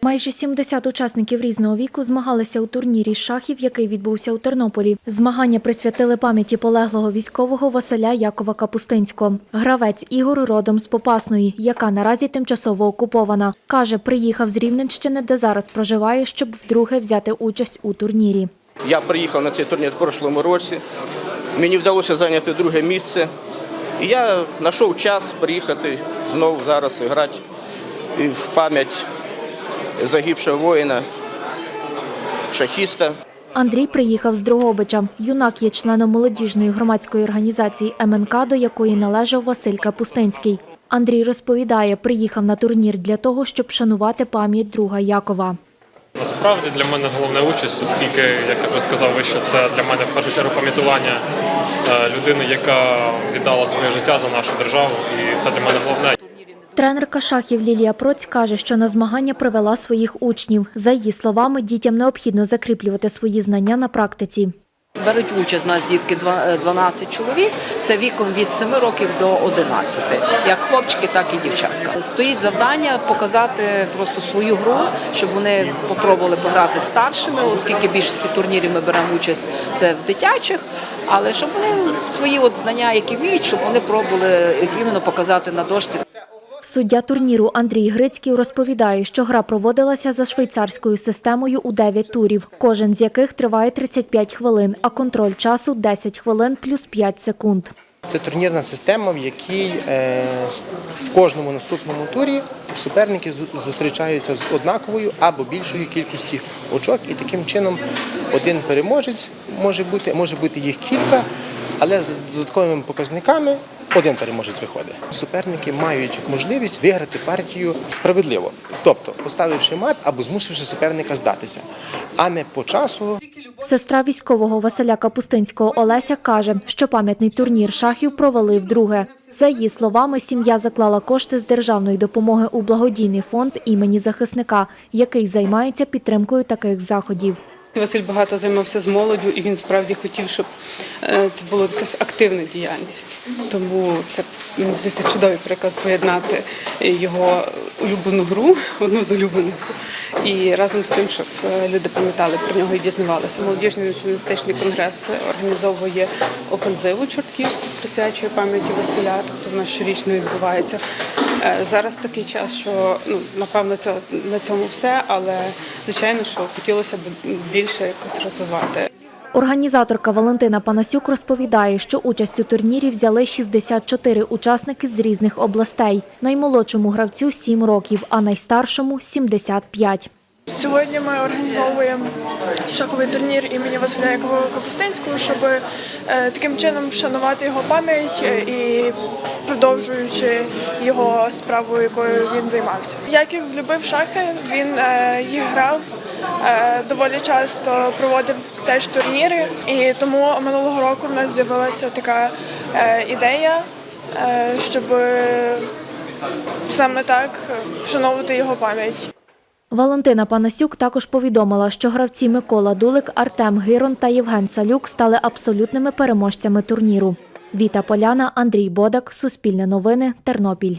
Майже 70 учасників різного віку змагалися у турнірі шахів, який відбувся у Тернополі. Змагання присвятили пам'яті полеглого військового Василя Якова Капустинського. Гравець Ігор родом з Попасної, яка наразі тимчасово окупована. Каже, приїхав з Рівненщини, де зараз проживає, щоб вдруге взяти участь у турнірі. Я приїхав на цей турнір в прошлому році. Мені вдалося зайняти друге місце. І я знайшов час приїхати знову зараз грати в пам'ять загибшого воїна, шахіста. Андрій приїхав з Дрогобича. Юнак є членом молодіжної громадської організації МНК, до якої належав Василь Капустинський. Андрій розповідає, приїхав на турнір для того, щоб шанувати пам'ять друга Якова. Насправді для мене головна участь, оскільки, як я вже сказав вище, це для мене в першу чергу пам'ятування е, людини, яка віддала своє життя за нашу державу, і це для мене головне. Тренерка шахів Лілія Проць каже, що на змагання привела своїх учнів. За її словами, дітям необхідно закріплювати свої знання на практиці. Беруть участь у нас дітки е, 12 чоловік. Це віком від 7 років до 11, як хлопчики, так і дівчатка. Стоїть завдання показати просто свою гру, щоб вони попробували пограти старшими, оскільки більшості турнірів ми беремо участь це в дитячих, але щоб вони свої от знання, які вміють, щоб вони пробували іменно показати на дошці. Суддя турніру Андрій Грицький розповідає, що гра проводилася за швейцарською системою у 9 турів, кожен з яких триває 35 хвилин, а контроль часу 10 хвилин плюс 5 секунд. Це турнірна система, в якій е, в кожному наступному турі суперники зустрічаються з однаковою або більшою кількістю очок, і таким чином один переможець може бути, може бути їх кілька, але з додатковими показниками один переможець виходить. Суперники мають можливість виграти партію справедливо, тобто поставивши мат або змусивши суперника здатися, а не по часу Сестра військового Василя Капустинського Олеся каже, що пам'ятний турнір шахів провели вдруге. За її словами, сім'я заклала кошти з державної допомоги у благодійний фонд імені захисника, який займається підтримкою таких заходів. Василь багато займався з молоддю, і він справді хотів, щоб е, це була якась активна діяльність. Тому це мені здається чудовий приклад поєднати його улюблену гру, одну з улюблених, і разом з тим, щоб е, люди пам'ятали про нього і дізнавалися. Молодіжний націоналістичний конгрес організовує офензиву Чортківську, присвячує пам'яті Василя, тобто вона щорічно відбувається. Е, Зараз такий час, що ну напевно це на цьому все, але звичайно, що хотілося б більше якось розвивати. Організаторка Валентина Панасюк розповідає, що участь у турнірі взяли 64 учасники з різних областей. Наймолодшому гравцю 7 років, а найстаршому 75. Сьогодні ми організовуємо шаховий турнір імені Василя Якова Капустинського, щоб е, таким чином вшанувати його пам'ять е, і продовжуючи його справу, якою він займався. Яків любив шахи, він е, їх грав. Доволі часто проводив теж турніри, і тому минулого року в нас з'явилася така ідея, щоб саме так вшановувати його пам'ять. Валентина Панасюк також повідомила, що гравці Микола Дулик, Артем Гирон та Євген Салюк стали абсолютними переможцями турніру. Віта Поляна, Андрій Бодак, Суспільне новини, Тернопіль.